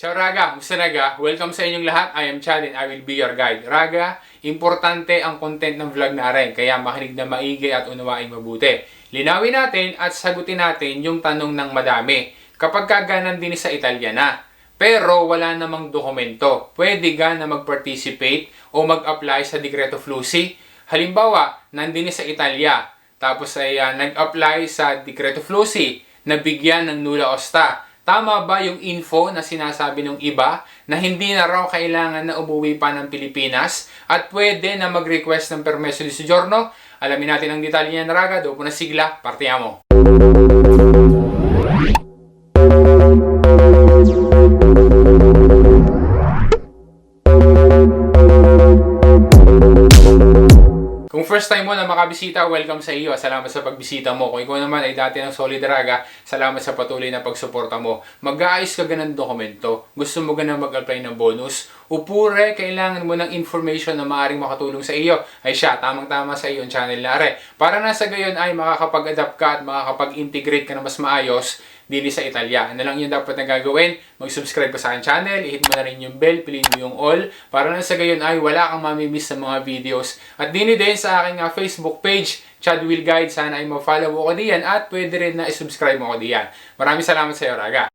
Ciao Raga, musta naga? Welcome sa inyong lahat. I am Chad and I will be your guide. Raga, importante ang content ng vlog na rin, kaya makinig na maigi at unawaing mabuti. Linawin natin at sagutin natin yung tanong ng madami. Kapag kaganan din sa Italia na, pero wala namang dokumento, pwede ka na mag-participate o mag-apply sa Decreto Flussi? Halimbawa, nandini sa Italia, tapos ay ah, nag-apply sa Decreto Flussi, nabigyan ng Nula Osta. Tama ba yung info na sinasabi ng iba na hindi na raw kailangan na umuwi pa ng Pilipinas at pwede na mag-request ng permeso di soggiorno? Alamin natin ang detalye niyan, Raga. Dopo na sigla, partiamo. Kung first time mo na makabisita, welcome sa iyo. Salamat sa pagbisita mo. Kung ikaw naman ay dati ng Solid Raga, salamat sa patuloy na pagsuporta mo. Mag-aayos ka ganang dokumento. Gusto mo ganang mag-apply ng bonus. Upure, kailangan mo ng information na maaaring makatulong sa iyo. Ay siya, tamang-tama sa iyo ang channel na are. Para na sa gayon ay makakapag-adapt ka at makakapag-integrate ka na mas maayos dili sa Italia. Ano lang yung dapat na gagawin? Mag-subscribe ka sa aking channel, i-hit mo na rin yung bell, piliin mo yung all, para na sa gayon ay wala kang mamimiss sa mga videos. At dini din sa aking uh, Facebook page, Chad Will Guide, sana ay ma-follow mo ko diyan at pwede rin na i-subscribe mo ko diyan. Maraming salamat sa iyo, Raga.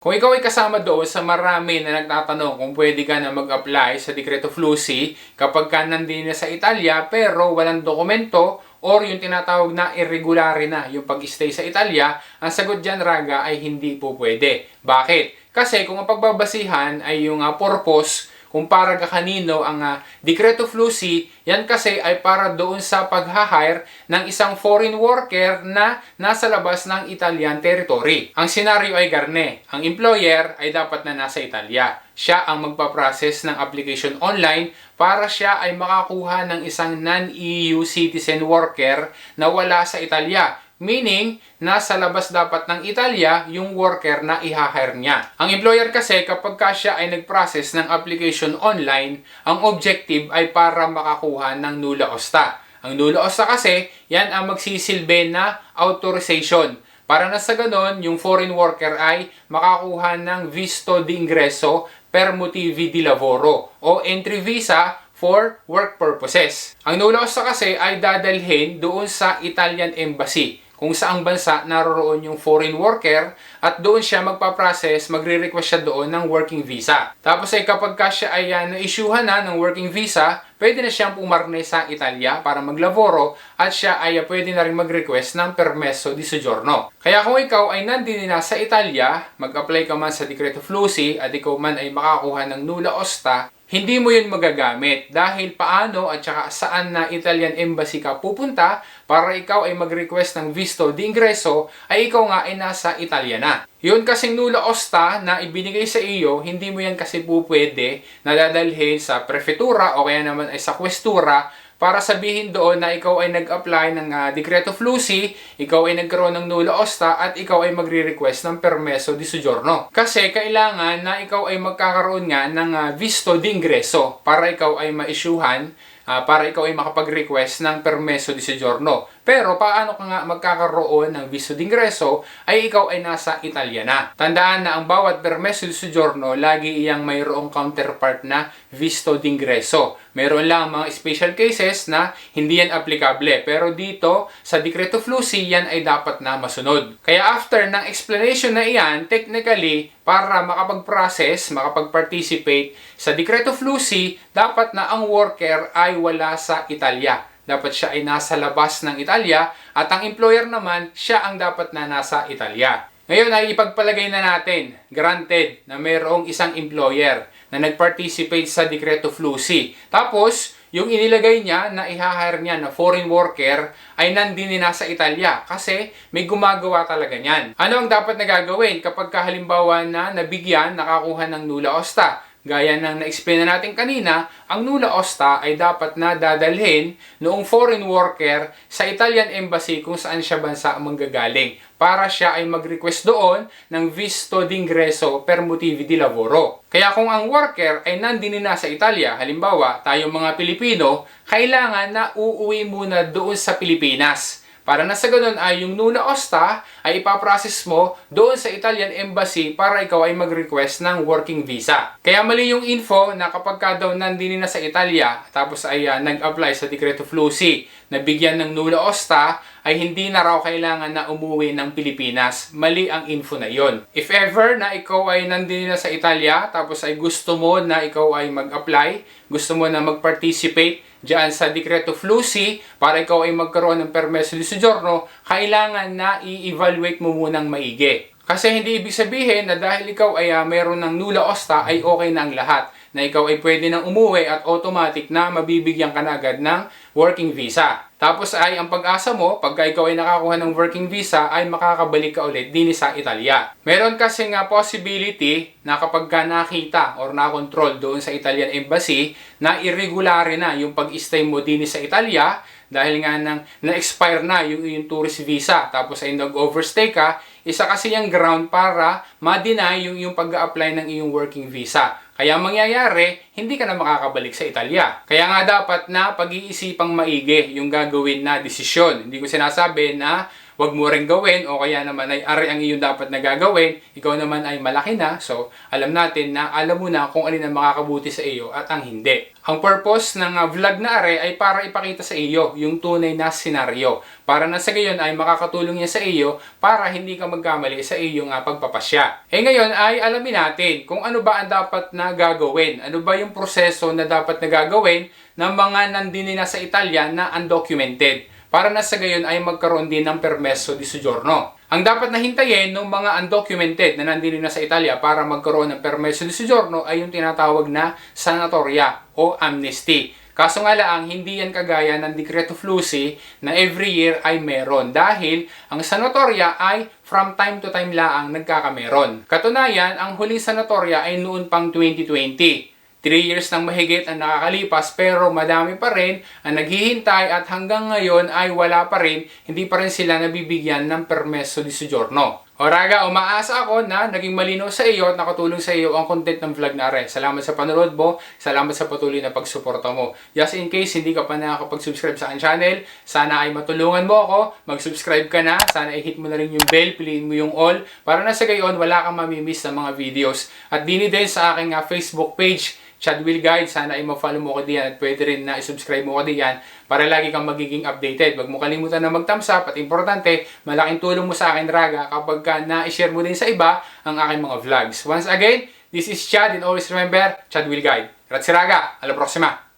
Kung ikaw ay kasama doon sa marami na nagtatanong kung pwede ka na mag-apply sa Decreto Flussi kapag ka nandun na sa Italia pero walang dokumento or yung tinatawag na irregulare na yung pag-stay sa Italia, ang sagot dyan, Raga, ay hindi po pwede. Bakit? Kasi kung ang pagbabasihan ay yung uh, purpose kung para ka kanino ang uh, Decreto Flussi, yan kasi ay para doon sa pag-hire ng isang foreign worker na nasa labas ng Italian territory. Ang senaryo ay garne. Ang employer ay dapat na nasa Italia. Siya ang magpaprocess ng application online para siya ay makakuha ng isang non-EU citizen worker na wala sa Italia Meaning, nasa labas dapat ng Italia yung worker na i-hire niya. Ang employer kasi kapag ka siya ay nag-process ng application online, ang objective ay para makakuha ng nula osta. Ang nula osta kasi, yan ang magsisilbi na authorization. Para na sa ganon, yung foreign worker ay makakuha ng visto di ingreso per motivi di lavoro o entry visa for work purposes. Ang nula osta kasi ay dadalhin doon sa Italian Embassy kung saang bansa naroroon yung foreign worker at doon siya magpa-process, magre-request siya doon ng working visa. Tapos ay kapag ka siya ay uh, na-issuehan na ng working visa, pwede na siyang pumarne sa Italia para maglaboro at siya ay uh, pwede na rin mag-request ng permesso di soggiorno. Kaya kung ikaw ay nandini na sa Italia, mag-apply ka man sa Decreto Flussi at ikaw man ay makakuha ng nulla osta, hindi mo yun magagamit dahil paano at saka saan na Italian Embassy ka pupunta para ikaw ay mag-request ng visto di ingreso ay ikaw nga ay nasa Italia na. Yun kasing nula osta na ibinigay sa iyo, hindi mo yan kasi po pwede na dadalhin sa prefetura o kaya naman ay sa questura para sabihin doon na ikaw ay nag-apply ng uh, Decreto Flussi, ikaw ay nagkaroon ng nulla osta at ikaw ay magre-request ng permeso di soggiorno. Kasi kailangan na ikaw ay magkakaroon nga ng uh, visto di ingreso para ikaw ay ma-issuehan uh, para ikaw ay makapag-request ng permeso di soggiorno. Pero paano ka nga magkakaroon ng visto di ingreso ay ikaw ay nasa Italia na. Tandaan na ang bawat permeso di soggiorno lagi iyang mayroong counterpart na visto di ingreso. Meron lang mga special cases na hindi yan applicable. Pero dito, sa Decreto Flussi, yan ay dapat na masunod. Kaya after ng explanation na iyan, technically, para makapag-process, makapag-participate sa Decreto Flussi, dapat na ang worker ay wala sa Italia. Dapat siya ay nasa labas ng Italia at ang employer naman, siya ang dapat na nasa Italia. Ngayon ay ipagpalagay na natin, granted, na mayroong isang employer na nag-participate sa Decreto Flussi. Tapos, yung inilagay niya na i-hire niya na foreign worker ay nandini na sa Italia kasi may gumagawa talaga niyan. Ano ang dapat na gagawin kapag halimbawa na nabigyan, nakakuha ng nula osta? Gaya ng na-explain na natin kanina, ang nula osta ay dapat na dadalhin noong foreign worker sa Italian embassy kung saan siya bansa manggagaling para siya ay mag-request doon ng visto d'ingreso per motivi di lavoro. Kaya kung ang worker ay nandini na sa Italia, halimbawa tayong mga Pilipino, kailangan na uuwi muna doon sa Pilipinas Para na sa ganun ay yung Nula Osta ay ipaprocess mo doon sa Italian Embassy para ikaw ay mag-request ng working visa. Kaya mali yung info na kapag ka daw nandini na sa Italia tapos ay ah, nag-apply sa Decreto Flussi na bigyan ng Nula Osta ay hindi na raw kailangan na umuwi ng Pilipinas. Mali ang info na yon. If ever na ikaw ay nandini na sa Italia tapos ay gusto mo na ikaw ay mag-apply, gusto mo na mag-participate diyan sa Decreto Flussi para ikaw ay magkaroon ng permeso di soggiorno, kailangan na i-evaluate mo munang maigi. Kasi hindi ibig sabihin na dahil ikaw ay uh, mayroon ng nula osta ay okay na ang lahat. Na ikaw ay pwede nang umuwi at automatic na mabibigyan ka na agad ng working visa. Tapos ay ang pag-asa mo, pagka ikaw ay nakakuha ng working visa, ay makakabalik ka ulit din sa Italia. Meron kasi nga possibility na kapag ka nakita or na-control doon sa Italian Embassy na irregulare na yung pag-stay mo din sa Italia dahil nga nang na-expire na yung, yung tourist visa tapos ay nag-overstay ka, isa kasi yung ground para ma-deny yung, yung pag-apply ng iyong working visa. Kaya ang mangyayari, hindi ka na makakabalik sa Italia. Kaya nga dapat na pag-iisipang maigi yung gagawin na desisyon. Hindi ko sinasabi na wag mo rin gawin o kaya naman ay ari ang iyong dapat na gagawin, ikaw naman ay malaki na, so alam natin na alam mo na kung alin ang makakabuti sa iyo at ang hindi. Ang purpose ng uh, vlog na are ay para ipakita sa iyo yung tunay na senaryo. Para na sa gayon ay makakatulong niya sa iyo para hindi ka magkamali sa iyong uh, pagpapasya. Eh ngayon ay alamin natin kung ano ba ang dapat na gagawin. Ano ba yung proseso na dapat na gagawin ng mga nandini na sa Italia na undocumented para na sa gayon ay magkaroon din ng permeso di soggiorno. Ang dapat na hintayin ng mga undocumented na nandito na sa Italia para magkaroon ng permeso di soggiorno ay yung tinatawag na sanatoria o amnesty. Kaso nga lang, hindi yan kagaya ng Decreto Flussi na every year ay meron dahil ang sanatoria ay from time to time laang nagkakameron. Katunayan, ang huling sanatoria ay noon pang 2020. 3 years nang mahigit ang nakakalipas pero madami pa rin ang naghihintay at hanggang ngayon ay wala pa rin, hindi pa rin sila nabibigyan ng permeso di soggiorno. O Raga, umaasa ako na naging malinaw sa iyo at nakatulong sa iyo ang content ng vlog na are. Salamat sa panonood mo, salamat sa patuloy na pagsuporta mo. Just in case hindi ka pa nakakapag-subscribe sa aking channel, sana ay matulungan mo ako, mag-subscribe ka na, sana i-hit mo na rin yung bell, piliin mo yung all, para na sa gayon wala kang mamimiss ng mga videos. At dini din sa aking uh, Facebook page, Chad Will Guide. Sana ay ma-follow mo ko diyan at pwede rin na i-subscribe mo ko diyan para lagi kang magiging updated. Huwag mo kalimutan na mag-thumbs up at importante, malaking tulong mo sa akin, Raga, kapag ka na-share mo din sa iba ang aking mga vlogs. Once again, this is Chad and always remember, Chad Will Guide. Grazie Raga, alla prossima!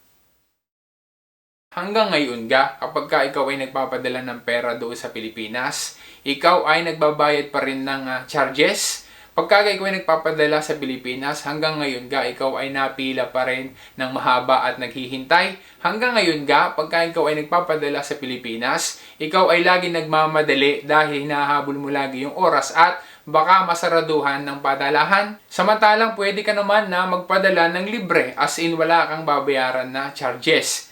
Hanggang ngayon ga, kapag ka ikaw ay nagpapadala ng pera doon sa Pilipinas, ikaw ay nagbabayad pa rin ng uh, charges Pagka ikaw ay nagpapadala sa Pilipinas, hanggang ngayon ga, ikaw ay napila pa rin ng mahaba at naghihintay. Hanggang ngayon ga, pagka ikaw ay nagpapadala sa Pilipinas, ikaw ay lagi nagmamadali dahil hinahabol mo lagi yung oras at baka masaraduhan ng padalahan. Samantalang pwede ka naman na magpadala ng libre as in wala kang babayaran na charges.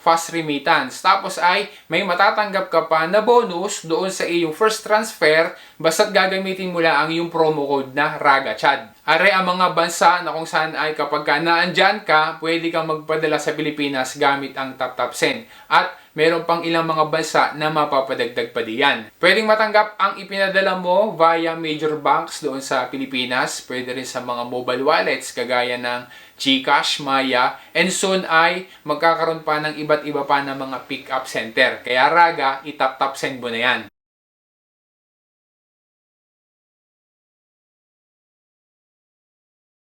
fast remittance. Tapos ay may matatanggap ka pa na bonus doon sa iyong first transfer basta't gagamitin mo lang ang iyong promo code na RAGACHAD. Are ang mga bansa na kung saan ay kapag ka naandyan ka, pwede kang magpadala sa Pilipinas gamit ang TapTap Send. At meron pang ilang mga bansa na mapapadagdag pa diyan. Pwedeng matanggap ang ipinadala mo via major banks doon sa Pilipinas. Pwede rin sa mga mobile wallets kagaya ng GCash, Maya, and soon ay magkakaroon pa ng iba't iba pa na mga pick-up center. Kaya Raga, itap-tap send mo na yan.